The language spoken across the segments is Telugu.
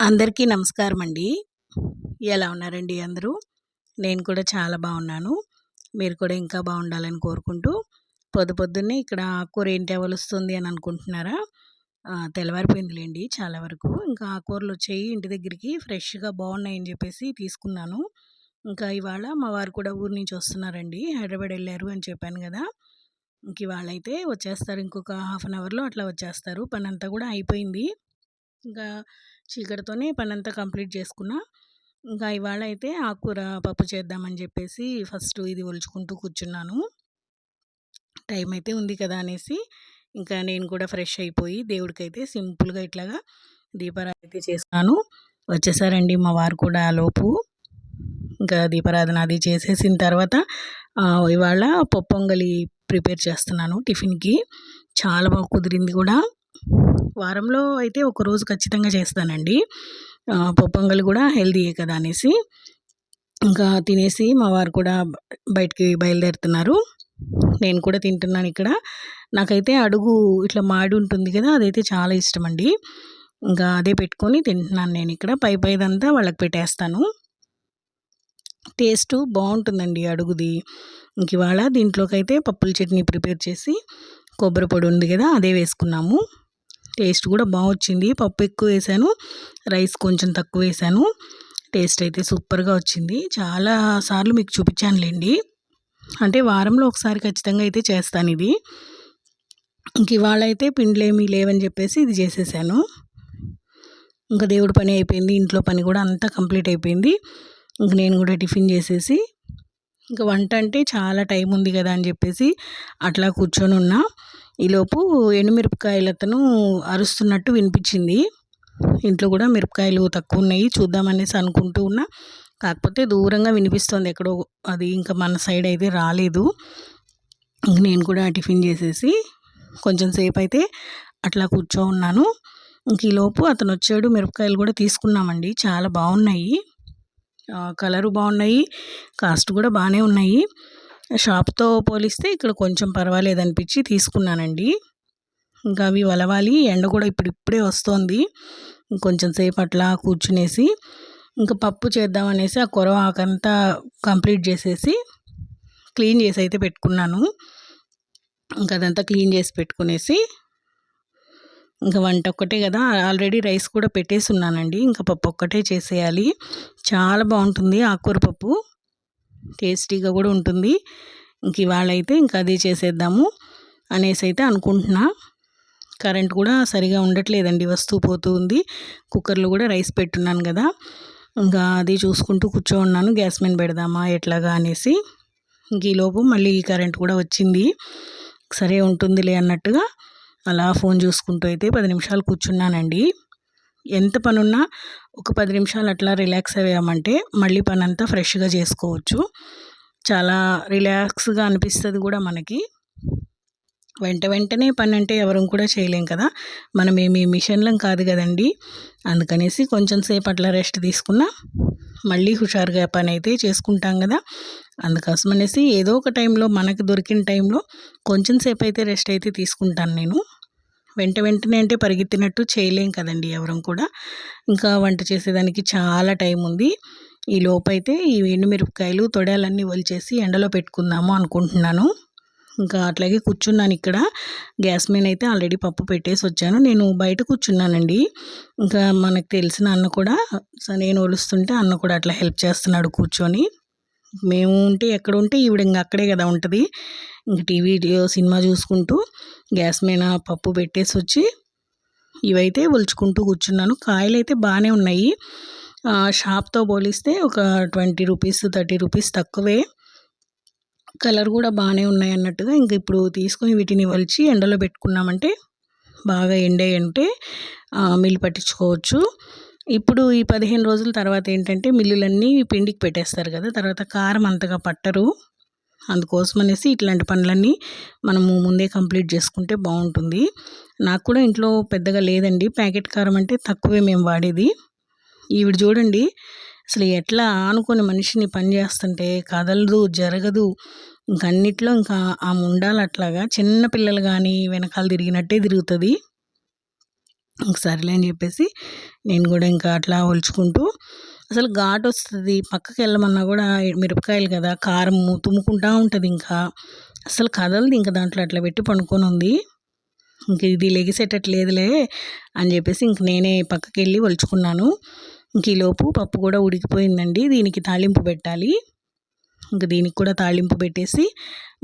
అందరికీ నమస్కారం అండి ఎలా ఉన్నారండి అందరూ? నేను కూడా చాలా బాగున్నాను. మీరు కూడా ఇంకా బాగుండాలని కోరుకుంటూ పొద్దు పొద్దున్నే ఇక్కడ ఆకుకూర ఏంటి వస్తుంది అని అనుకుంటున్నారా? తెల్లవారిపోయిందిలేండి చాలా వరకు. ఇంకా ఆకుకూరలు వచ్చాయి ఇంటి దగ్గరికి ఫ్రెష్గా బాగున్నాయని చెప్పేసి తీసుకున్నాను. ఇంకా ఇవాళ మా వారు కూడా ఊరి నుంచి వస్తున్నారండి హైదరాబాద్ వెళ్ళారు అని చెప్పాను కదా. ఇంక ఇవాళ అయితే వచ్చేస్తారు ఇంకొక హాఫ్ అన్ అవర్లో అట్లా వచ్చేస్తారు. పని అంతా కూడా అయిపోయింది. ఇంకా చీకటితోనే పనంతా కంప్లీట్ చేసుకున్నా. ఇంకా ఇవాళ అయితే ఆకుకూర పప్పు చేద్దామని చెప్పేసి ఫస్ట్ ఇది ఒలుచుకుంటూ కూర్చున్నాను. టైం అయితే ఉంది కదా అనేసి ఇంకా నేను కూడా ఫ్రెష్ అయిపోయి దేవుడికైతే సింపుల్గా ఇట్లాగా దీపారాధన అయితే చేస్తాను. వచ్చేసారండి మా వారు కూడా లోపు. ఇంకా దీపారాధన అది చేసేసిన తర్వాత ఇవాళ పొప్పొంగలి ప్రిపేర్ చేస్తున్నాను టిఫిన్కి. చాలా బాగా కుదిరింది కూడా. వారంలో అయితే ఒక రోజు ఖచ్చితంగా చేస్తానండి. పొప్పొంగలు కూడా హెల్దీయే కదా అనేసి. ఇంకా తినేసి మా వారు కూడా బయటికి బయలుదేరుతున్నారు. నేను కూడా తింటున్నాను ఇక్కడ. నాకైతే అడుగు ఇట్లా మాడి ఉంటుంది కదా అదైతే చాలా ఇష్టం అండి ఇంకా అదే పెట్టుకొని తింటున్నాను నేను ఇక్కడ. పై పైదంతా వాళ్ళకి పెట్టేస్తాను. టేస్ట్ బాగుంటుందండి అడుగుది. ఇంక ఇవాళ దీంట్లోకి అయితే పప్పుల చట్నీ ప్రిపేర్ చేసి కొబ్బరి పొడి ఉంది కదా అదే వేసుకున్నాము. టేస్ట్ కూడా బాగా వచ్చింది పప్పు ఎక్కువ వేసాను. రైస్ కొంచెం తక్కువ వేసాను. టేస్ట్ అయితే సూపర్గా వచ్చింది. చాలా సార్లు మీకు చూపించానులేండి. అంటే వారంలో ఒకసారి ఖచ్చితంగా అయితే చేస్తాను ఇది. ఇంక ఇవాళ అయితే పిండ్లేమీ లేవని చెప్పేసి ఇది చేసేసాను. ఇంకా దేవుడి పని అయిపోయింది. ఇంట్లో పని కూడా అంతా కంప్లీట్ అయిపోయింది. ఇంక నేను కూడా టిఫిన్ చేసేసి ఇంకా వంట అంటే చాలా టైం ఉంది కదా అని చెప్పేసి అట్లా కూర్చొని ఉన్నా. ఈలోపు ఎండుమిరపకాయలతను అరుస్తున్నట్టు వినిపించింది. ఇంట్లో కూడా మిరపకాయలు తక్కువ ఉన్నాయి చూద్దామనేసి అనుకుంటూ ఉన్నా. కాకపోతే దూరంగా వినిపిస్తుంది ఎక్కడో అది ఇంకా మన సైడ్ అయితే రాలేదు. నేను కూడా టిఫిన్ చేసేసి కొంచెం సేపు అయితే అట్లా కూర్చో ఉన్నాను. ఇంక ఈలోపు అతను వచ్చాడు మిరపకాయలు కూడా తీసుకున్నామండి. చాలా బాగున్నాయి. కలరు బాగున్నాయి కాస్ట్ కూడా బాగానే ఉన్నాయి. షాప్తో పోలిస్తే ఇక్కడ కొంచెం పర్వాలేదు అనిపించి తీసుకున్నానండి. ఇంకా అవి వలవాలి ఎండ కూడా ఇప్పుడు ఇప్పుడే వస్తోంది. కొంచెం సేపు అట్లా కూర్చునేసి ఇంకా పప్పు చేద్దామనేసి ఆ కొరవ ఆకంతా కంప్లీట్ చేసేసి క్లీన్ చేసి అయితే పెట్టుకున్నాను. ఇంకా అదంతా క్లీన్ చేసి పెట్టుకునేసి ఇంకా వంట ఒక్కటే కదా. ఆల్రెడీ రైస్ కూడా పెట్టేసి ఉన్నానండి ఇంకా పప్పు ఒక్కటే చేసేయాలి. చాలా బాగుంటుంది ఆకుకూర పప్పు. టేస్టీగా కూడా ఉంటుంది. ఇంక ఇవాళ అయితే ఇంకా అదే చేసేద్దాము అనేసి అయితే అనుకుంటున్నా. కరెంట్ కూడా సరిగా ఉండట్లేదండి. వస్తూ పోతూ ఉంది. కుక్కర్లో కూడా రైస్ పెట్టున్నాను కదా. ఇంకా అది చూసుకుంటూ కూర్చో ఉన్నాను గ్యాస్ మీద పెడదామా? ఎట్లాగా? అనేసి. ఇంక ఈలోపు మళ్ళీ కరెంట్ కూడా వచ్చింది. సరే ఉంటుందిలే అన్నట్టుగా అలా ఫోన్ చూసుకుంటూ అయితే పది నిమిషాలు కూర్చున్నానండి. ఎంత పనున్నా ఒక పది నిమిషాలు అట్లా రిలాక్స్ అయ్యామంటే మళ్ళీ పని అంతా ఫ్రెష్గా చేసుకోవచ్చు. చాలా రిలాక్స్గా అనిపిస్తుంది కూడా మనకి. వెంట వెంటనే పని అంటే ఎవరం కూడా చేయలేం కదా. మనం ఏమి మిషన్లం కాదు కదండి. అందుకనేసి కొంచెం సేపు అట్లా రెస్ట్ తీసుకున్నా మళ్ళీ హుషారుగా పని అయితే చేసుకుంటాం కదా. అందుకోసం అనేసి ఏదో ఒక టైంలో మనకు దొరికిన టైంలో కొంచెం సేపు అయితే రెస్ట్ అయితే తీసుకుంటాను నేను. వెంట వెంటనే అంటే పరిగెత్తినట్టు చేయలేం కదండి ఎవరం కూడా. ఇంకా వంట చేసేదానికి చాలా టైం ఉంది. ఈ లోపైతే ఈ ఎండుమిరపకాయలు తొడాలన్నీ వలిచేసి ఎండలో పెట్టుకుందాము అనుకుంటున్నాను. ఇంకా అట్లాగే కూర్చున్నాను ఇక్కడ. గ్యాస్ మీద అయితే ఆల్రెడీ పప్పు పెట్టేసి వచ్చాను. నేను బయట కూర్చున్నానండి. ఇంకా మనకు తెలిసిన అన్న కూడా నేను ఒలుస్తుంటే అన్న కూడా అట్లా హెల్ప్ చేస్తున్నాడు కూర్చొని. మేము ఉంటే ఎక్కడ ఉంటే ఈవిడ ఇంకా అక్కడే కదా ఉంటుంది. ఇంక టీవీ సినిమా చూసుకుంటూ గ్యాస్ మీద పప్పు పెట్టేసి వచ్చి ఇవైతే ఒలుచుకుంటూ కూర్చున్నాను. కాయలు అయితే బాగానే ఉన్నాయి. షాప్తో పోలిస్తే ఒక ట్వంటీ రూపీస్ థర్టీ రూపీస్ తక్కువే. కలర్ కూడా బాగానే ఉన్నాయి అన్నట్టుగా ఇంక ఇప్పుడు తీసుకొని వీటిని వలిచి ఎండలో పెట్టుకున్నామంటే బాగా ఎండే అంటే మిల్లు పట్టించుకోవచ్చు. ఇప్పుడు ఈ పదిహేను రోజుల తర్వాత ఏంటంటే మిల్లులన్నీ పిండికి పెట్టేస్తారు కదా తర్వాత కారం అంతగా పట్టరు. అందుకోసం అనేసి ఇట్లాంటి పనులన్నీ మనము ముందే కంప్లీట్ చేసుకుంటే బాగుంటుంది. నాకు కూడా ఇంట్లో పెద్దగా లేదండి ప్యాకెట్ కారం అంటే తక్కువే మేము వాడేది. ఈవిడ చూడండి అసలు ఎట్లా ఆనుకొని మనిషిని పని చేస్తుంటే కదలదు జరగదు. ఇంకన్నిట్లో ఇంకా ఆ ముండాలు అట్లాగా చిన్న పిల్లలు కానీ వెనకాల తిరిగినట్టే తిరుగుతుంది. సరేలే అని చెప్పేసి నేను కూడా ఇంకా అట్లా ఒలుచుకుంటూ అసలు ఘాటు వస్తుంది. పక్కకి వెళ్ళమన్నా కూడా మిరపకాయలు కదా కారం తుమ్ముకుంటా ఉంటుంది ఇంకా. అసలు కదలదు ఇంకా దాంట్లో అట్లా పెట్టి పండుకొని ఉంది. ఇంక ఇది లెగిసేటట్లేదులే అని చెప్పేసి ఇంక నేనే పక్కకి వెళ్ళి ఒలుచుకున్నాను. ఇంక ఈలోపు పప్పు కూడా ఉడికిపోయిందండి. దీనికి తాళింపు పెట్టాలి. ఇంక దీనికి కూడా తాళింపు పెట్టేసి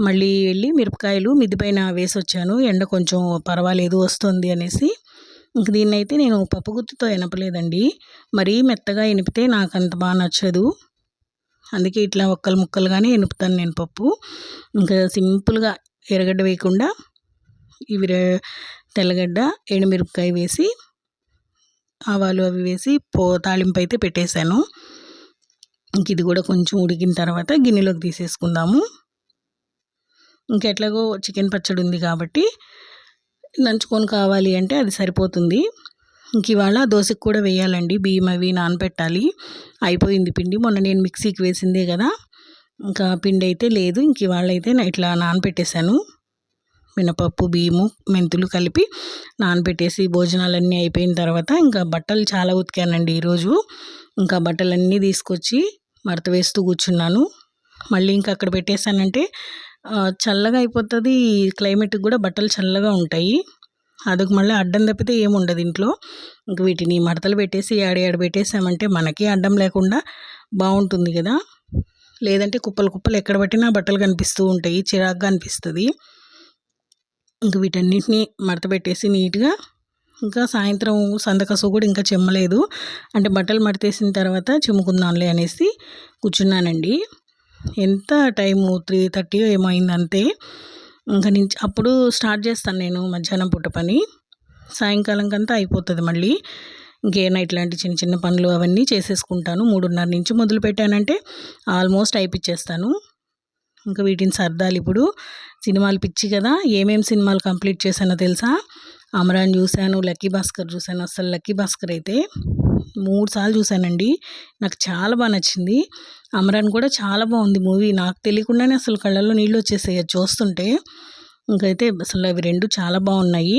మళ్ళీ వెళ్ళి మిరపకాయలు మిద్దిపైన వేసి వచ్చాను ఎండ కొంచెం పర్వాలేదు వస్తుంది అనేసి. ఇంక దీన్ని అయితే నేను పప్పు గుత్తుతో ఎనపలేదండి. మరీ మెత్తగా ఎనిపితే నాకు అంత బాగా నచ్చదు. అందుకే ఇట్లా ఒక్కలు ముక్కలుగానే ఎనుపుతాను నేను పప్పు. ఇంకా సింపుల్గా ఎర్రగడ్డ వేయకుండా ఇవి తెల్లగడ్డ ఎండుమిరపకాయ వేసి ఆవాలు అవి వేసి పో తాలింపు అయితే పెట్టేశాను. ఇంక ఇది కూడా కొంచెం ఉడికిన తర్వాత గిన్నెలోకి తీసేసుకుందాము. ఇంకెట్లాగో చికెన్ పచ్చడి ఉంది కాబట్టి నంచుకొని కావాలి అంటే అది సరిపోతుంది. ఇంక ఇవాళ దోశకు కూడా వేయాలండి. బియ్యం అవి నానపెట్టాలి. అయిపోయింది పిండి. మొన్న నేను మిక్సీకి వేసిందే కదా. ఇంకా పిండి అయితే లేదు. ఇంక ఇవాళ అయితే ఇట్లా నానపెట్టేశాను. మినపప్పు బియ్యము మెంతులు కలిపి నానబెట్టేసి భోజనాలన్నీ అయిపోయిన తర్వాత ఇంకా బట్టలు చాలా ఉతికానండి ఈరోజు. ఇంకా బట్టలన్నీ తీసుకొచ్చి మడత వేస్తూ కూర్చున్నాను. మళ్ళీ ఇంకా అక్కడ పెట్టేశానంటే చల్లగా అయిపోతుంది క్లైమేట్కి కూడా బట్టలు చల్లగా ఉంటాయి. అదొక మళ్ళీ అడ్డం తప్పితే ఏముండదు ఇంట్లో. ఇంక వీటిని మడతలు పెట్టేసి ఆడ ఆడ పెట్టేసామంటే మనకి అడ్డం లేకుండా బాగుంటుంది కదా. లేదంటే కుప్పలు కుప్పలు ఎక్కడ పట్టినా బట్టలు కనిపిస్తూ ఉంటాయి చిరాగ్గా అనిపిస్తుంది. ఇంక వీటన్నిటిని మడతపెట్టేసి నీట్గా ఇంకా సాయంత్రం సందకసు కూడా ఇంకా చెమ్మలేదు. అంటే బట్టలు మడతేసిన తర్వాత చెమ్ముకుందాంలే అనేసి కూర్చున్నానండి. ఎంత టైము త్రీ థర్టీ ఏమో అయింది అంతే ఇంకా నుంచి అప్పుడు స్టార్ట్ చేస్తాను నేను మధ్యాహ్నం పూట పని. సాయంకాలం కంతా అయిపోతుంది మళ్ళీ. ఇంకేనా ఇట్లాంటి చిన్న చిన్న పనులు అవన్నీ చేసేసుకుంటాను. మూడున్నర నుంచి మొదలు పెట్టానంటే ఆల్మోస్ట్ అయిపించేస్తాను ఇంకా వీటిని సర్దాలి ఇప్పుడు సినిమాలు పిచ్చి కదా ఏమేం సినిమాలు కంప్లీట్ చేశానో తెలుసా? అమరాన్ చూశాను లక్కీ భాస్కర్ చూశాను అసలు లక్కీ భాస్కర్ అయితే మూడు సార్లు చూశానండి. నాకు చాలా బాగా నచ్చింది. అమరాన్ కూడా చాలా బాగుంది మూవీ. నాకు తెలియకుండానే అసలు కళ్ళల్లో నీళ్ళు వచ్చేసాయి చూస్తుంటే. ఇంకైతే అసలు అవి రెండు చాలా బాగున్నాయి.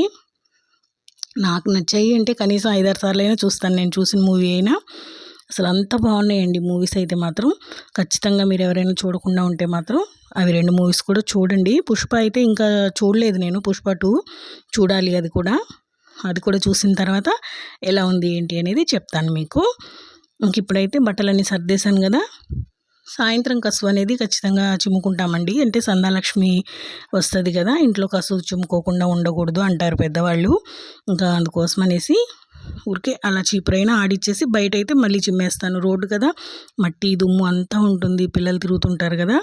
నాకు నచ్చాయి అంటే కనీసం ఐదారు సార్లు అయినా చూస్తాను నేను చూసిన మూవీ అయినా. అసలు అంత బాగున్నాయండి మూవీస్ అయితే మాత్రం. ఖచ్చితంగా మీరు ఎవరైనా చూడకుండా ఉంటే మాత్రం అవి రెండు మూవీస్ కూడా చూడండి. పుష్ప అయితే ఇంకా చూడలేదు నేను. పుష్ప టూ చూడాలి అది కూడా. అది కూడా చూసిన తర్వాత ఎలా ఉంది ఏంటి అనేది చెప్తాను మీకు. ఇంక ఇప్పుడైతే బట్టలన్నీ సర్దేశాను కదా. సాయంత్రం కసువు అనేది ఖచ్చితంగా చిమ్ముకుంటామండి. అంటే సందాలక్ష్మి వస్తుంది కదా. ఇంట్లో కసువు చిమ్ముకోకుండా ఉండకూడదు అంటారు పెద్దవాళ్ళు. ఇంకా అందుకోసం అనేసి ఊరికే అలా చీపురైనా ఆడిచ్చేసి బయట అయితే మళ్ళీ చిమ్మేస్తాను. రోడ్డు కదా మట్టి దుమ్ము అంతా ఉంటుంది. పిల్లలు తిరుగుతుంటారు కదా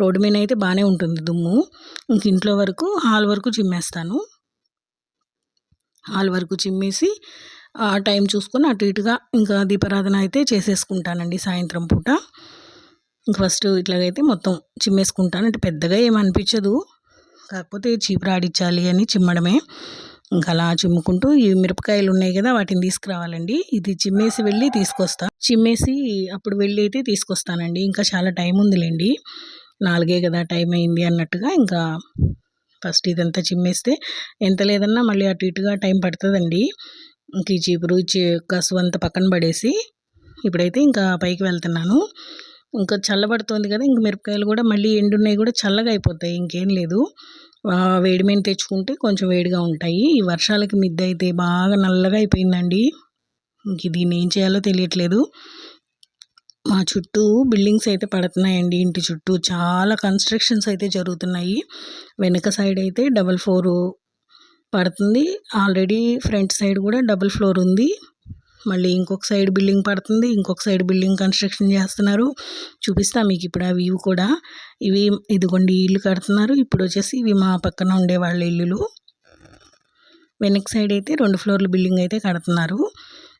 రోడ్డు మీద అయితే బాగానే ఉంటుంది దుమ్ము. ఇంక ఇంట్లో వరకు హాల్ వరకు చిమ్మేస్తాను. హాల్ వరకు చిమ్మేసి ఆ టైం చూసుకొని అటు ఇటుగా ఇంకా దీపారాధన అయితే చేసేసుకుంటానండి సాయంత్రం పూట. ఇంక ఫస్ట్ ఇట్లాగైతే మొత్తం చిమ్మేసుకుంటాను. అంటే పెద్దగా ఏమనిపించదు కాకపోతే చీపురాడిచ్చాలి అని చిమ్మడమే. ఇంకా అలా చిమ్ముకుంటూ ఈ మిరపకాయలు ఉన్నాయి కదా వాటిని తీసుకురావాలండి. ఇది చిమ్మేసి వెళ్ళి తీసుకొస్తా. చిమ్మేసి అప్పుడు వెళ్ళి అయితే తీసుకొస్తానండి. ఇంకా చాలా టైం ఉందిలేండి. నాలుగే కదా టైం అయింది అన్నట్టుగా ఇంకా ఫస్ట్ ఇదంతా చిమ్మేస్తే ఎంత లేదన్నా మళ్ళీ అటు ఇటుగా టైం పడుతుందండి. ఇంక ఈ చీపురు కసు అంతా పక్కన పడేసి ఇప్పుడైతే ఇంకా పైకి వెళ్తున్నాను. ఇంకా చల్లబడుతుంది కదా ఇంక మిరపకాయలు కూడా మళ్ళీ ఎండున్నాయి కూడా చల్లగా అయిపోతాయి ఇంకేం లేదు. వేడి మీద తెచ్చుకుంటే కొంచెం వేడిగా ఉంటాయి. ఈ వర్షాలకి మిద్దె అయితే బాగా నల్లగా అయిపోయిందండి. ఇంక దీన్ని ఏం చేయాలో తెలియట్లేదు. మా చుట్టూ బిల్డింగ్స్ అయితే పడుతున్నాయండి. ఇంటి చుట్టూ చాలా కన్స్ట్రక్షన్స్ అయితే జరుగుతున్నాయి. వెనక సైడ్ అయితే డబల్ ఫ్లోర్ పడుతుంది. ఆల్రెడీ ఫ్రంట్ సైడ్ కూడా డబుల్ ఫ్లోర్ ఉంది. మళ్ళీ ఇంకొక సైడ్ బిల్డింగ్ పడుతుంది ఇంకొక సైడ్ బిల్డింగ్ కన్స్ట్రక్షన్ చేస్తున్నారు. చూపిస్తా మీకు ఇప్పుడు ఆ వ్యూ కూడా. ఇవి ఇదిగోండి ఇల్లు కడుతున్నారు. ఇప్పుడు వచ్చేసి ఇవి మా పక్కన ఉండే వాళ్ళ ఇల్లులు. వెనక సైడ్ అయితే రెండు ఫ్లోర్ల బిల్డింగ్ అయితే కడుతున్నారు.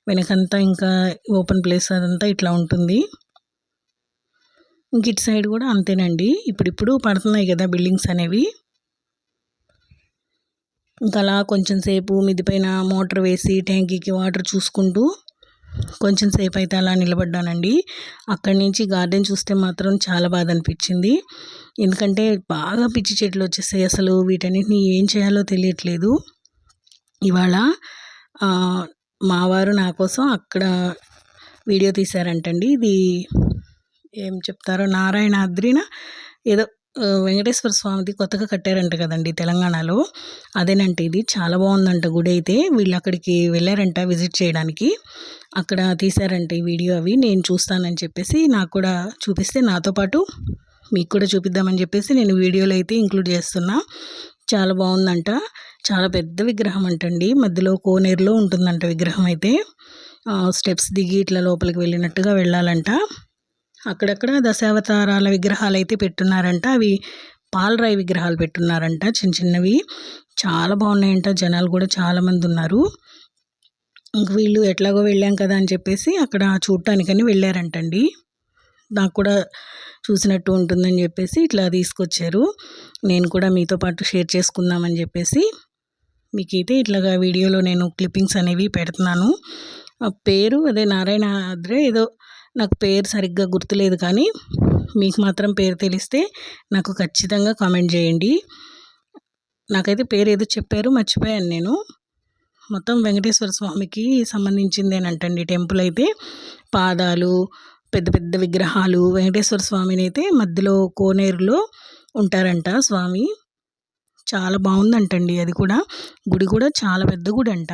వెనకంతా ఇంకా ఓపెన్ ప్లేస్ అదంతా ఇట్లా ఉంటుంది. ఇంక ఇటు సైడ్ కూడా అంతేనండి. ఇప్పుడిప్పుడు పడుతున్నాయి కదా బిల్డింగ్స్ అనేవి. ఇంకా అలా కొంచెం సేపు మిదిపైన మోటార్ వేసి ట్యాంకీకి వాటర్ చూసుకుంటూ కొంచెం సేపు అయితే అలా నిలబడ్డానండి. అక్కడి నుంచి గార్డెన్ చూస్తే మాత్రం చాలా బాధ అనిపించింది ఎందుకంటే బాగా పిచ్చి చెట్లు వచ్చేసాయి అసలు. వీటన్నిటిని ఏం చేయాలో తెలియట్లేదు. ఇవాళ మా వారు నా కోసం అక్కడ వీడియో తీశారంటండి. ఇది ఏం చెప్తారో నారాయణాద్రిన ఏదో వెంకటేశ్వర స్వామిది కొత్తగా కట్టారంట కదండి తెలంగాణలో. అదేనంట ఇది చాలా బాగుందంట గుడి అయితే. వీళ్ళు అక్కడికి వెళ్ళారంట విజిట్ చేయడానికి. అక్కడ తీశారంట ఈ వీడియో అవి. నేను చూస్తానని చెప్పేసి నాకు కూడా చూపిస్తే నాతో పాటు మీకు కూడా చూపిద్దామని చెప్పేసి నేను వీడియోలో అయితే ఇంక్లూడ్ చేస్తున్నా. చాలా బాగుందంట. చాలా పెద్ద విగ్రహం అంటండి. మధ్యలో కోనేరులో ఉంటుందంట విగ్రహం అయితే. స్టెప్స్ దిగి ఇట్లా లోపలికి వెళ్ళినట్టుగా వెళ్ళాలంట. అక్కడక్కడ దశావతారాల విగ్రహాలు అయితే పెట్టున్నారంట. అవి పాలరాయి విగ్రహాలు పెట్టున్నారంట. చిన్న చిన్నవి. చాలా బాగున్నాయంట. జనాలు కూడా చాలామంది ఉన్నారు. ఇంక వీళ్ళు ఎట్లాగో వెళ్ళాం కదా అని చెప్పేసి అక్కడ చూడటానికని వెళ్ళారంటండి. నాకు కూడా చూసినట్టు ఉంటుందని చెప్పేసి ఇట్లా తీసుకొచ్చారు. నేను కూడా మీతో పాటు షేర్ చేసుకుందామని చెప్పేసి మీకైతే ఇట్లాగా వీడియోలో నేను క్లిప్పింగ్స్ అనేవి పెడుతున్నాను. పేరు అదే నారాయణ అద్రే ఏదో నాకు పేరు సరిగ్గా గుర్తులేదు కానీ మీకు మాత్రం పేరు తెలిస్తే నాకు ఖచ్చితంగా కామెంట్ చేయండి. నాకైతే పేరు ఏదో చెప్పారు మర్చిపోయాను నేను. మొత్తం వెంకటేశ్వర స్వామికి సంబంధించిందేనంటండి టెంపుల్ అయితే. పాదాలు పెద్ద పెద్ద విగ్రహాలు వెంకటేశ్వర స్వామిని అయితే మధ్యలో కోనేరులో ఉంటారంట స్వామి. చాలా బాగుందంటండి అది కూడా. గుడి కూడా చాలా పెద్ద గుడి అంట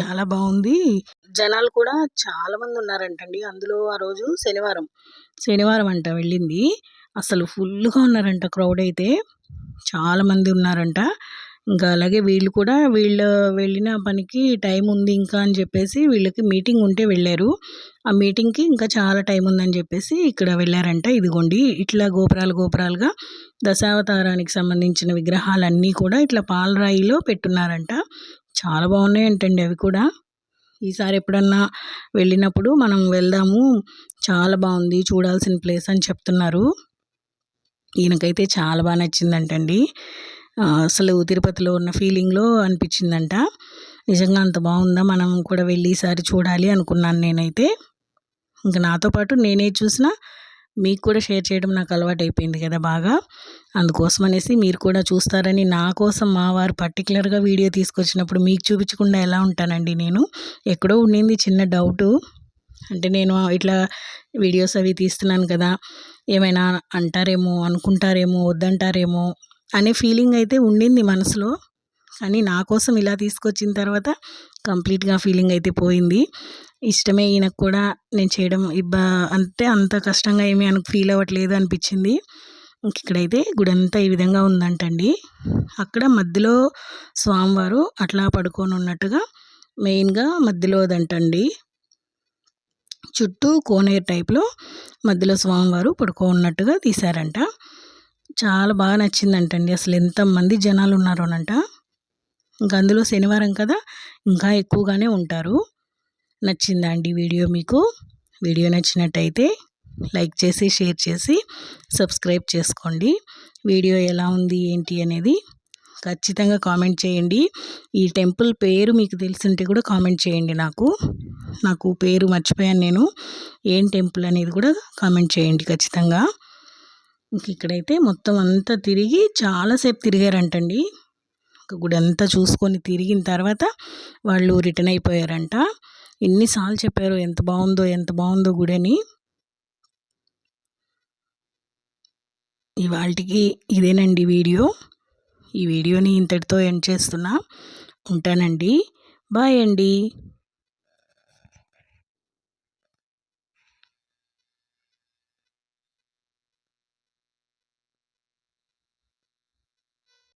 చాలా బాగుంది. జనాలు కూడా చాలా మంది ఉన్నారంటండి. అందులో ఆ రోజు శనివారం. శనివారం అంట వెళ్ళింది. అసలు ఫుల్గా ఉన్నారంట క్రౌడ్ అయితే. చాలా మంది ఉన్నారంట. ఇంకా అలాగే వీళ్ళు కూడా వీళ్ళు వెళ్ళిన పనికి టైం ఉంది ఇంకా అని చెప్పేసి వీళ్ళకి మీటింగ్ ఉంటే వెళ్ళారు. ఆ మీటింగ్కి ఇంకా చాలా టైం ఉందని చెప్పేసి ఇక్కడ వెళ్ళారంట. ఇదిగోండి ఇట్లా గోపురాలు గోపురాలుగా దశావతారానికి సంబంధించిన విగ్రహాలన్నీ కూడా ఇట్లా పాలరాయిలో పెట్టున్నారంట. చాలా బాగున్నాయంటండి అవి కూడా. ఈసారి ఎప్పుడన్నా వెళ్ళినప్పుడు మనం వెళ్దాము. చాలా బాగుంది. చూడాల్సిన ప్లేస్ అని చెప్తున్నారు. ఈయనకైతే చాలా బాగా నచ్చిందంటండి. అసలు తిరుపతిలో ఉన్న ఫీలింగ్లో అనిపించిందంట. నిజంగా అంత బాగుందా? మనం కూడా వెళ్ళి ఈసారి చూడాలి అనుకున్నాను నేనైతే. ఇంకా నాతో పాటు నేనే చూసినా మీకు కూడా షేర్ చేయడం నాకు అలవాటు అయిపోయింది కదా బాగా. అందుకోసం అనేసి మీరు కూడా చూస్తారని నా కోసం మా వారు పర్టికులర్గా వీడియో తీసుకొచ్చినప్పుడు మీకు చూపించకుండా ఎలా ఉంటానండి నేను? ఎక్కడో ఉండింది చిన్న డౌటు. అంటే నేను ఇట్లా వీడియోస్ అవి తీస్తున్నాను కదా ఏమైనా అంటారేమో అనుకుంటారేమో వద్దంటారేమో అనే ఫీలింగ్ అయితే ఉండింది మనసులో. కానీ నా కోసం ఇలా తీసుకొచ్చిన తర్వాత కంప్లీట్గా ఫీలింగ్ అయితే పోయింది. ఇష్టమే ఈయనకు కూడా నేను చేయడం ఇబ్బ అంతే అంత కష్టంగా ఏమీ అని ఫీల్ అవ్వట్లేదు అనిపించింది. ఇక్కడైతే గుడి అంతా ఈ విధంగా ఉందంటండి. అక్కడ మధ్యలో స్వామివారు అట్లా పడుకొని ఉన్నట్టుగా మెయిన్గా మధ్యలోదంటండి. చుట్టూ కోనేరు టైప్లో మధ్యలో స్వామివారు పడుకో ఉన్నట్టుగా తీశారంట. చాలా బాగా నచ్చిందంటండి. అసలు ఎంతమంది జనాలు ఉన్నారోనంట ఇంకా అందులో శనివారం కదా ఇంకా ఎక్కువగానే ఉంటారు. నచ్చిందా అండి వీడియో మీకు? వీడియో నచ్చినట్టయితే లైక్ చేసి షేర్ చేసి సబ్స్క్రైబ్ చేసుకోండి. వీడియో ఎలా ఉంది ఏంటి అనేది ఖచ్చితంగా కామెంట్ చేయండి. ఈ టెంపుల్ పేరు మీకు తెలిసింటే కూడా కామెంట్ చేయండి నాకు. నాకు పేరు మర్చిపోయాను నేను. ఏం టెంపుల్ అనేది కూడా కామెంట్ చేయండి ఖచ్చితంగా. ఇంక ఇక్కడైతే మొత్తం అంతా తిరిగి చాలాసేపు తిరిగారంటండి. గుడి అంతా చూసుకొని తిరిగిన తర్వాత వాళ్ళు రిటర్న్ అయిపోయారంట. ఎన్నిసార్లు చెప్పారు ఎంత బాగుందో ఎంత బాగుందో గుడి అని. ఇవాళకి ఇదేనండి వీడియో. ఈ వీడియోని ఇంతటితో ఎండ్ చేస్తున్నా. ఉంటానండి. బాయ్ అండి.